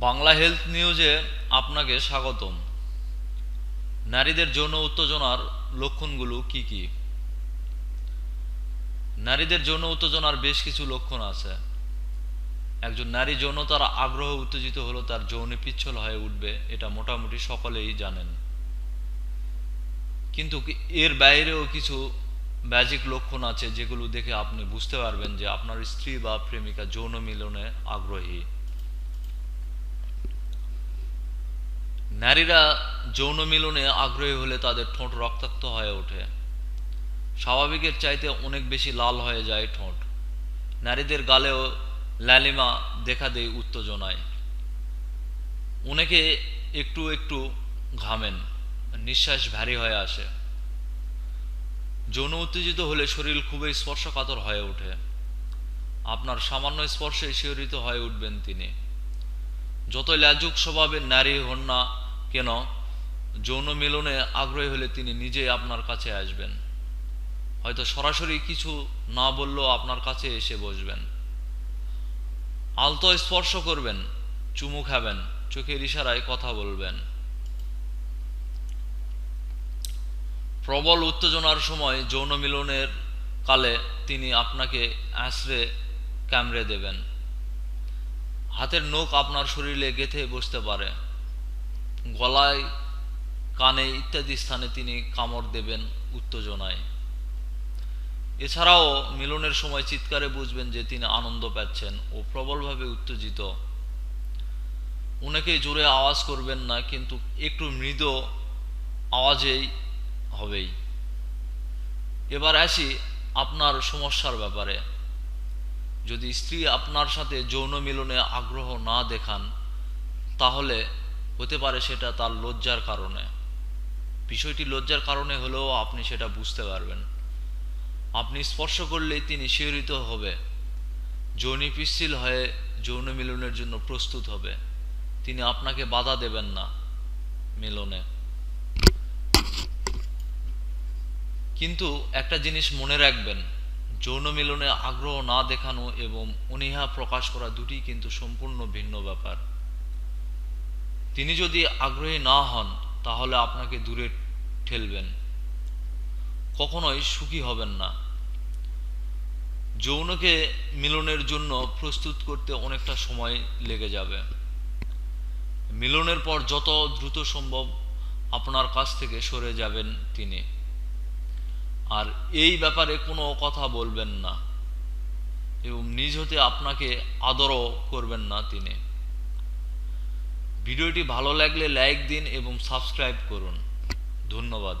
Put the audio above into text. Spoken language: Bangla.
বাংলা হেলথ নিউজে আপনাকে স্বাগতম। নারীদের যৌন উত্তেজনার লক্ষণগুলো কি কি? নারীদের যৌন উত্তেজনার বেশ কিছু লক্ষণ আছে। একজন নারী যৌনতার আগ্রহ উত্তেজিত হলো তার যৌন পিচ্ছল হয়ে উঠবে, এটা মোটামুটি সকলেই জানেন। কিন্তু এর বাইরেও কিছু ম্যাজিক লক্ষণ আছে যেগুলো দেখে আপনি বুঝতে পারবেন যে আপনার স্ত্রী বা প্রেমিকা যৌন মিলনে আগ্রহী। নারীরা যৌন মিলনে আগ্রহী হলে তাদের ঠোঁট রক্তাক্ত হয়ে ওঠে। স্বাভাবিকের চাইতে অনেক বেশি লাল হয়ে যায় ঠোঁট। নারীদের গালেও লালিমা দেখা দেয় উত্তেজনায়। অনেকে একটু একটু ঘামেন, নিঃশ্বাস ভারী হয়ে আসে। যৌন উত্তেজিত হলে শরীর খুবই স্পর্শকাতর হয়ে ওঠে। আপনার সামান্য স্পর্শে শিহরিত হয়ে উঠবেন তিনি। যত লাজুক স্বভাবের নারী হন না কেন? যৌন মিলনে আগ্রহী হলে তিনি নিজেই আপনার কাছে আসবেন। হয়তো সরাসরি কিছু না বললেও আপনার কাছে এসে বসবেন। আলতো স্পর্শ করবেন, চুমু খাবেন, চোখের ইশারায় কথা বলবেন। প্রবল উত্তেজনার সময় যৌন মিলনের কালে তিনি আপনাকে আশ্রে কামড়ে দেবেন। হাতের নখ আপনার শরীরে গেঁথে বসতে পারে। গলায়, কানে ইত্যাদি স্থানে তিনি কামড় দেবেন উত্তেজনায়। এছাড়াও মিলনের সময় চিৎকারে বুঝবেন যে তিনি আনন্দ পাচ্ছেন ও প্রবলভাবে উত্তেজিত। অনেকেই জোরে আওয়াজ করবেন না, কিন্তু একটু মৃদ আওয়াজেই হবেই। এবার আসি আপনার সমস্যার ব্যাপারে। যদি স্ত্রী আপনার সাথে যৌন মিলনে আগ্রহ না দেখান, তাহলে হতে পারে সেটা তার লজ্জার কারণে। বিষয়টি লজ্জার কারণে হলেও আপনি সেটা বুঝতে পারবেন। আপনি স্পর্শ করলেই তিনি শিহরিত হবে। যৌনি পিচ্ছিল হয়ে যৌন মিলনের জন্য প্রস্তুত হবে। তিনি আপনাকে বাধা দেবেন না মিলনে। কিন্তু একটা জিনিস মনে রাখবেন, যৌন মিলনে আগ্রহ না দেখানো এবং অনীহা প্রকাশ করা দুটি কিন্তু সম্পূর্ণ ভিন্ন ব্যাপার। তিনি যদি আগ্রহী না হন, তাহলে আপনাকে দূরে ঠেলবেন। কখনোই সুখী হবেন না। যৌনকে মিলনের জন্য প্রস্তুত করতে অনেকটা সময় লেগে যাবে। মিলনের পর যত দ্রুত সম্ভব আপনার কাছ থেকে সরে যাবেন তিনি। আর এই ব্যাপারে কোনো কথা বলবেন না। এবং নিজ হতে আপনাকে আদরও করবেন না তিনি। ভিডিওটি ভালো লাগলে লাইক দিন এবং সাবস্ক্রাইব করুন। ধন্যবাদ।